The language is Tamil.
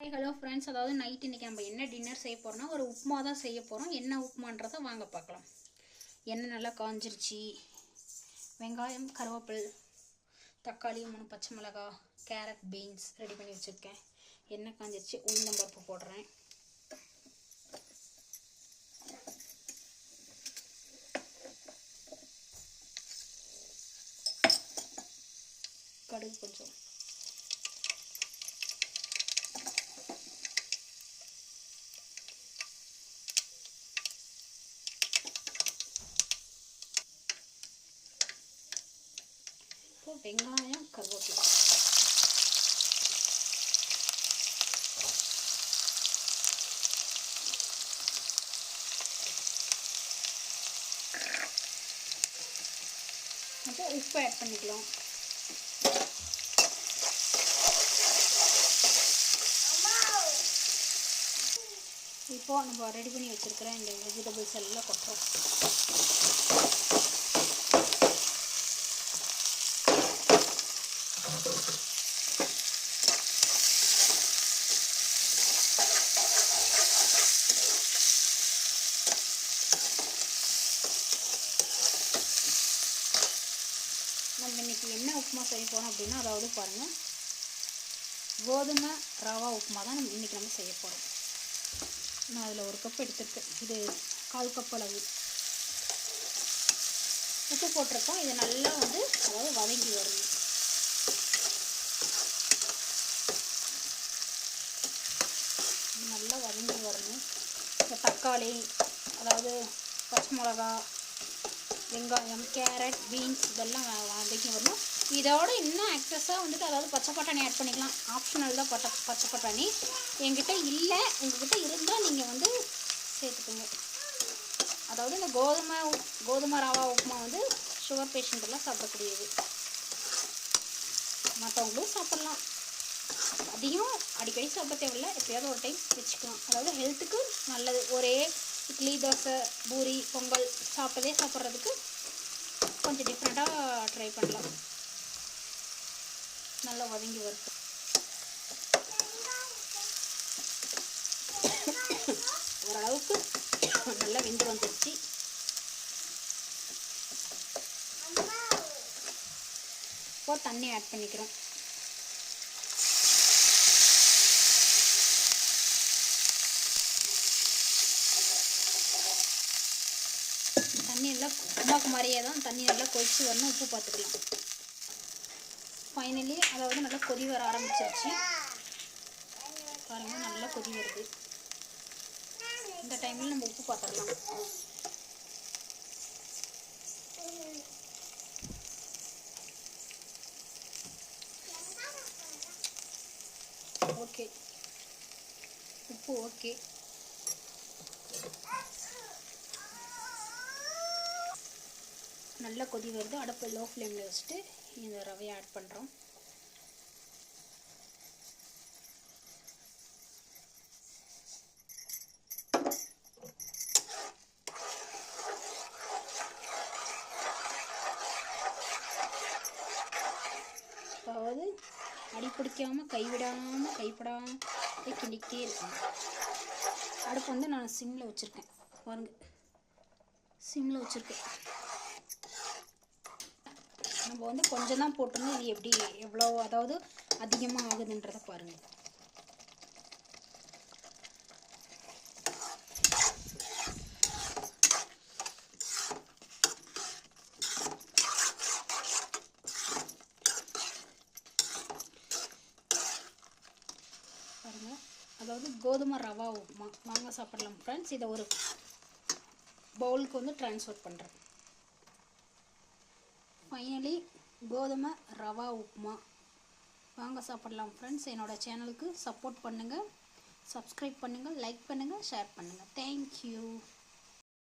ஹாய் ஹலோ ஃப்ரெண்ட்ஸ் அதாவது நைட் இன்றைக்கி நம்ம என்ன டின்னர் செய்ய போகிறோம்னா ஒரு உப்புமா தான் செய்ய போகிறோம் என்ன உப்புமான்றதை வாங்க பார்க்கலாம். எண்ணெய் நல்லா காஞ்சிருச்சு. வெங்காயம் கருவேப்பில் தக்காளி மூணு பச்சை மிளகா கேரட் பீன்ஸ் ரெடி பண்ணி வச்சுருக்கேன். எண்ணெய் காஞ்சிருச்சு. உளுந்தம்பருப்பு போடுறேன். கடுகு கொஞ்சம். இப்போ வெங்காயம் கருவேப்பிலை அப்புறம் உப்பு ஆட் பண்ணிக்கலாம் இப்போ நம்ம ரெடி பண்ணி வச்சிருக்கிறேன் இந்த வெஜிடபிள்ஸ் எல்லாம் கொட்டுறோம். என்ன உப்புமா செய்ய போகிறோம் அப்படின்னா அதாவது பாருங்கள் கோதுமை ரவா உப்புமா தான் நம்ம இன்றைக்கி நம்ம செய்ய போகிறோம் நான் அதில் ஒரு கப் எடுத்துருக்கேன். இது கால் கப் அளவு. உப்பு போட்டிருக்கோம். இது நல்லா வந்து அதாவது வதங்கி வரணும் இது நல்லா வதங்கி வரணும். இந்த தக்காளி அதாவது பச்சை மிளகா வெங்காயம் கேரட் பீன்ஸ் இதெல்லாம் வதக்கி வரணும் இதோட இன்னும் ஆக்சஸாக வந்துட்டு அதாவது பச்சை பட்டாணி ஆட் பண்ணிக்கலாம். ஆப்ஷனல் தான் பட்ட பச்சை பட்டாணி. என்கிட்ட இல்லை. உங்ககிட்ட இருந்தால் நீங்கள் வந்து சேர்த்துக்கோங்க. அதாவது இந்த கோதுமை கோதுமை ரவா உப்புமா வந்து சுகர் பேஷண்ட்டெல்லாம் சாப்பிடக்கூடியது. மற்றவங்களும் சாப்பிட்லாம். அதிகம் அடிக்கடி சாப்பிட தேவையில்ல. எப்பயாவது ஒரு டைம் வச்சுக்கலாம். அதாவது ஹெல்த்துக்கு நல்லது. ஒரே இட்லி தோசை பூரி பொங்கல் சாப்பிட்டதே சாப்பிட்றதுக்கு கொஞ்சம் டிஃப்ரெண்ட்டாக ட்ரை பண்ணலாம். நல்லா வதங்கி வரும். ஓரளவுக்கு நல்லா வெந்து வந்துடுச்சு இப்போ தண்ணி ஆட் பண்ணிக்கிறோம். நல்லா எல்லாம் மாதிரியே தான் தண்ணி நல்லா கொதிச்சு வரணும் உப்பு பார்த்துக்கலாம். ஃபைனலி அதாவது நல்லா கொதி வர ஆரம்பிச்சிருச்சு பாருங்கள் நல்லா கொதி வருது. இந்த டைமில் நம்ம உப்பு பார்த்துடலாம் ஓகே உப்பு ஓகே நல்லா கொதி வருது. அடுப்பு லோ ஃப்ளேமில் வச்சுட்டு இந்த ரவையை ஆட் பண்ணுறோம் அதாவது அடி பிடிக்காமல் கைவிடாமல் கைப்படாமல் கிண்டிக்கிட்டே இருக்கேன் அடுப்பு வந்து நான் சிம்மில் வச்சுருக்கேன். பாருங்கள் சிம்மில் வச்சுருக்கேன். நம்ம வந்து கொஞ்சம் தான் போட்டிருந்தோம் இது எப்படி எவ்வளோ அதாவது அதிகமாக ஆகுதுன்றதை பாருங்கள் பாருங்கள் அதாவது கோதுமை ரவா உப்புமா. வாங்க சாப்பிடலாம் ஃப்ரெண்ட்ஸ் இதை ஒரு பவுலுக்கு வந்து ட்ரான்ஸ்ஃபர் பண்ணுறேன் ஃபைனலி கோதுமை ரவா உப்புமா வாங்க சாப்பிடலாம் ஃப்ரெண்ட்ஸ் என்னோடய சேனலுக்கு சப்போர்ட் பண்ணுங்கள் சப்ஸ்கிரைப் பண்ணுங்கள் லைக் பண்ணுங்கள் ஷேர் பண்ணுங்கள் தேங்க்யூ